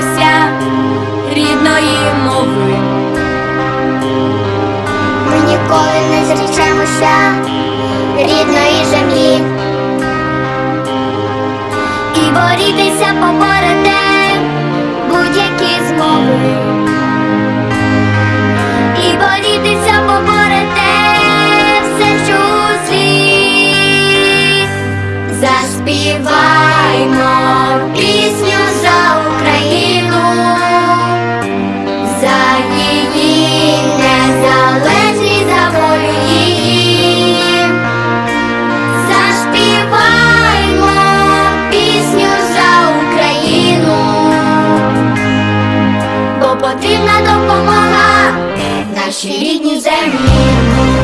Вчимося рідної мови. Ми ніколи не зречемося, рідної землі. І борітися поборете будь-які змови. І борітися поборете все, що. Заспіваймо. допомога нашій рідній землі.